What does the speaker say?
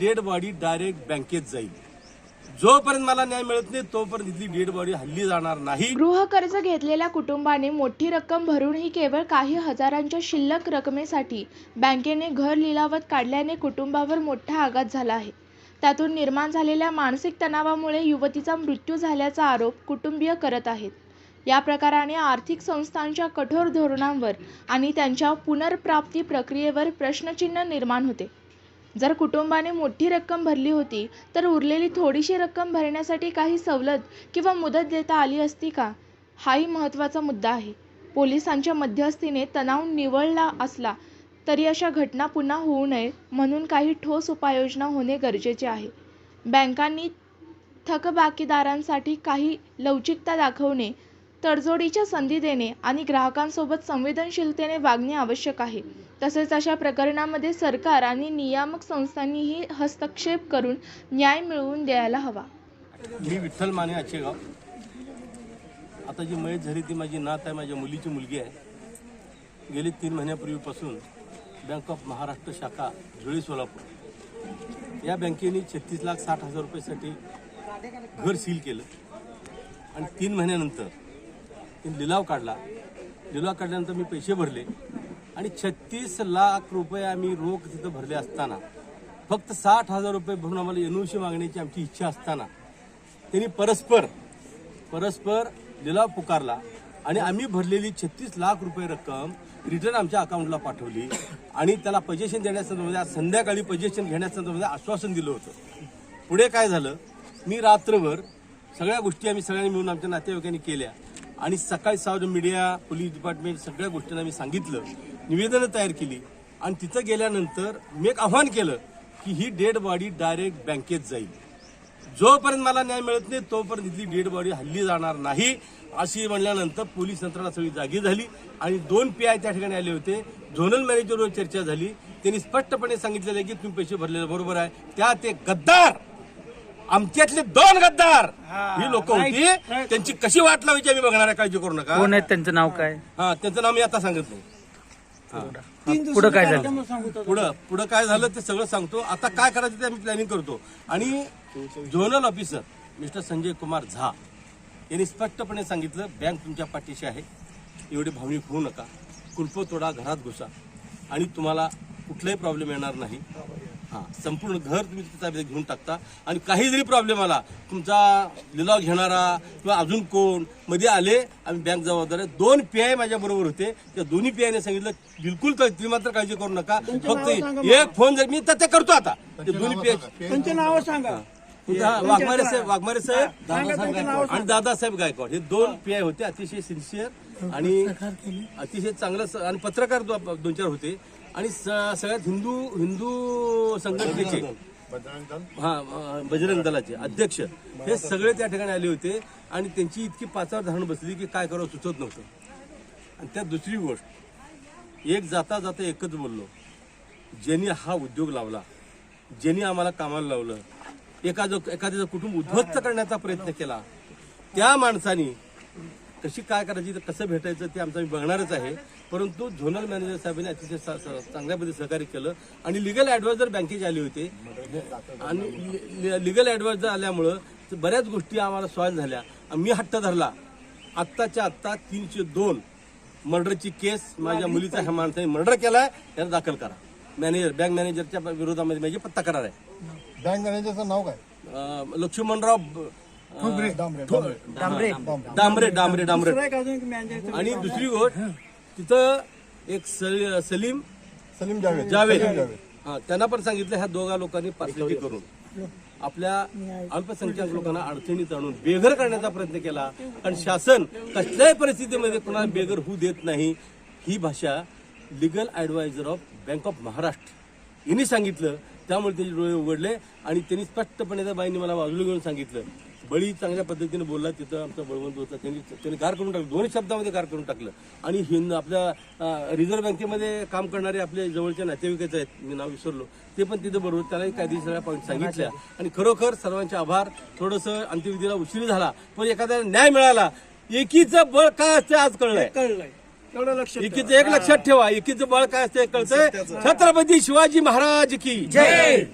Dead body direct बँकेत जाईल. जोपर्यंत मला न्याय मिळत नाही तोपर्यंत इथली डेड बॉडी हल्ली जाणार नाही. गृह कर्ज घेतलेल्या कुटुंबाने मोठी रक्कम भरूनही केवळ काही हजारांच्या शिल्लक रकमेसाठी बँकेने घर लिलावत काढल्याने कुटुंबावर मोठा आघात झाला आहे. त्यातून निर्माण झालेल्या मानसिक तणावामुळे युवतीचा मृत्यू झाल्याचा आरोप कुटुंबीय करत आहेत. या प्रकाराने आर्थिक संस्थांच्या कठोर धोरणांवर आणि त्यांच्या पुनर्प्राप्ती प्रक्रियेवर प्रश्नचिन्ह निर्माण होते. जर कुटुंबाने मोठी रक्कम भरली होती तर उरलेली थोडीशी रक्कम भरण्यासाठी काही सवलत किंवा मुदत देता आली असती का? हाही महत्त्वाचा मुद्दा आहे. पोलिसांच्या मध्यस्थीने तणाव निवळला असला तरी अशा घटना पुन्हा होऊ नये म्हणून काही ठोस उपाययोजना होणे गरजेचे आहे. बँकांनी थकबाकीदारांसाठी काही लवचिकता दाखवणे तडजोडीच्या संधी देणे आणि ग्राहकांसोबत संवेदनशीलतेने वागणे आवश्यक आहे. तसेच अशा प्रकरणामध्ये सरकार आणि नियामक संस्थांनीही हस्तक्षेप करून न्याय मिळवून द्यायला हवा. मी विठ्ठल माने आचेगाव. आता जी मयत झाली ती माझी नात आहे माझ्या मुलीची मुलगी आहे. गेली तीन महिन्यापूर्वीपासून बँक ऑफ महाराष्ट्र शाखा धुळे सोलापूर. या बँकेने छत्तीस लाख साठ हजार रुपयासाठी घर सील केलं. आणि तीन महिन्यानंतर लिलाव काढला. लिलाव काढल्यानंतर मी पैसे भरले. आणि छत्तीस लाख रुपये आम्ही रोख तिथं भरले असताना फक्त साठ हजार रुपये भरून आम्हाला एनओसी मागण्याची आमची इच्छा असताना त्यांनी परस्पर परस्पर लिलाव पुकारला आणि आम्ही भरलेली छत्तीस लाख रुपये रक्कम रिटर्न आमच्या अकाउंटला पाठवली आणि त्याला पजेशन देण्यासंदर्भात म्हणजे आज संध्याकाळी पजेशन घेण्यासंदर्भात म्हणजे आश्वासन दिलं होतं. पुढे काय झालं? मी रात्रभर सगळ्या गोष्टी आम्ही सगळ्यांनी मिळून आमच्या नातेवाईकांनी केल्या. आणि सकाळी सावध मीडिया पोलीस डिपार्टमेंट सगळ्या गोष्टींना मी सांगितलं. निवेदनं तयार केली. आणि तिथं गेल्यानंतर मी एक आव्हान केलं की ही डेड बॉडी डायरेक्ट बँकेत जाईल. जोपर्यंत मला न्याय मिळत नाही तोपर्यंत इथली डेड बॉडी हल्ली जाणार नाही अशी म्हणल्यानंतर पोलीस यंत्रणा सगळी जागी झाली. आणि दोन पी आय त्या ठिकाणी आले होते. झोनल मॅनेजरवर चर्चा झाली. त्यांनी स्पष्टपणे सांगितलेलं आहे की तुम्ही पैसे भरलेले बरोबर आहे. त्या ते गद्दार आमच्यातले दोन गद्दार. ही. लोक होती. त्यांची कशी वाट लावायची आम्ही बघणार आहे? काळजी करू नका. कोण आहेत त्यांचं नाव काय? हा त्यांचं नाव मी आता सांगत नाही. पुढं. काय झालं? पुढं पुढं काय झालं ते सगळं सांगतो. आता काय करायचं ते आम्ही प्लॅनिंग करतो. आणि zonal officer mister Sanjay Kumar Jha यांनी स्पष्टपणे सांगितलं बँक तुमच्या पाठीशी आहे. एवढे भावनिक होऊ नका. कुलप तोडा घरात घुसा. आणि तुम्हाला कुठलाही प्रॉब्लेम येणार नाही. हा संपूर्ण घर तुम्ही तिथे ताब्यात घेऊन टाकता. आणि काही जरी प्रॉब्लेम आला तुमचा लिलाव घेणारा किंवा अजून कोणमध्ये आले आम्ही बँक जबाबदार आहे. दोन पी आय माझ्या बरोबर होते. त्या दोन्ही पी आयने सांगितलं बिलकुल तर तुम्ही मात्र काळजी करू नका. फक्त एक फोन जर मी तर ते करतो आता. ते दोन्ही पी आय त्यांचे नाव सांगा. वाघमारे साहेब वाघमारे साहेब आणि दादासाहेब गायकवाड. हे दोन पी आय होते अतिशय सिन्सिअर आणि अतिशय चांगलं स- आणि पत्रकार दो- दोन चार होते. आणि स- सगळ्यात हिंदू हिंदू संघटनेचे. हा बजरंग दलाचे अध्यक्ष. हे सगळे त्या ठिकाणी आले होते आणि त्यांची इतकी पाचावर धारण बसली की काय करावं सुचत नव्हतं. आणि त्यात दुसरी गोष्ट एक जाता जाता एकच बोललो. ज्यांनी हा उद्योग लावला ज्यांनी आम्हाला कामाला लावलं एखादं एखाद्याचं कुटुंब उद्ध्वस्त करण्याचा प्रयत्न केला त्या माणसानी कशी काय करायची तर कसं भेटायचं ते आमचं आम्ही बघणारच आहे. परंतु झोनल मॅनेजर साहेबांनी अतिशय चांगल्या पद्धतीने सहकार्य केलं. आणि लिगल ॲडवायझर बँकेचे आले होते. आणि लिगल ॲडवायझर आल्यामुळं बऱ्याच गोष्टी आम्हाला सॉल्व झाल्या. आणि मी हट्ट धरला. आत्ताच्या आत्ता तीनशे दोन मर्डरची केस माझ्या मुलीचा ह्या माणसाने मर्डर केलाय त्याला दाखल करा. मॅनेजर बँक मॅनेजरच्या विरोधामध्ये माझी पत्ता करार आहे बँक मॅनेजरचं नाव काय? लक्ष्मणराव डांबरे. डांबरे. डांबरे. डांबरे. दुसरं एक अजून एक मॅनेजर आणि दुसरी गोष्ट तिथं एक सल- सलीम. सलीम जावेद. जावेद. हा त्यांना पण सांगितलं ह्या दोघा लोकांनी पार्सलिटी करून. आपल्या अल्पसंख्याक लोकांना अडचणीत आणून बेघर करण्याचा प्रयत्न केला. कारण शासन कसल्याही परिस्थितीमध्ये कोणाला बेघर होऊ देत नाही. ही भाषा legal adviser of bank of Maharashtra यांनी सांगितलं. त्यामुळे त्याचे डोळे उघडले आणि त्यांनी स्पष्टपणे त्या बाईंनी मला बाजूला घेऊन सांगितलं. बळी चांगल्या पद्धतीने बोलला तिथं आमचा बळवंत होता. त्यांनी त्यांनी गार करून टाकलं. दोन्ही शब्दामध्ये गार करून टाकलं. आणि हिंद आपल्या रिझर्व्ह बँकेमध्ये काम करणारे आपले जवळचे नातेवाईकच आहेत. मी नाव विसरलो. ते पण तिथं बरोबर त्यालाही कायदेशीर सगळ्या पॉईंट सांगितल्या. आणि खरोखर सर्वांचे आभार. थोडंसं अंत्यविधीला उशीर झाला पण एखाद्याला न्याय मिळाला. एकीचं बळ काय असते आज कळलंय. कळलंय. एकीचं एक लक्षात ठेवा. एकीचं बळ काय असते कळतंय. छत्रपती शिवाजी महाराज की जय.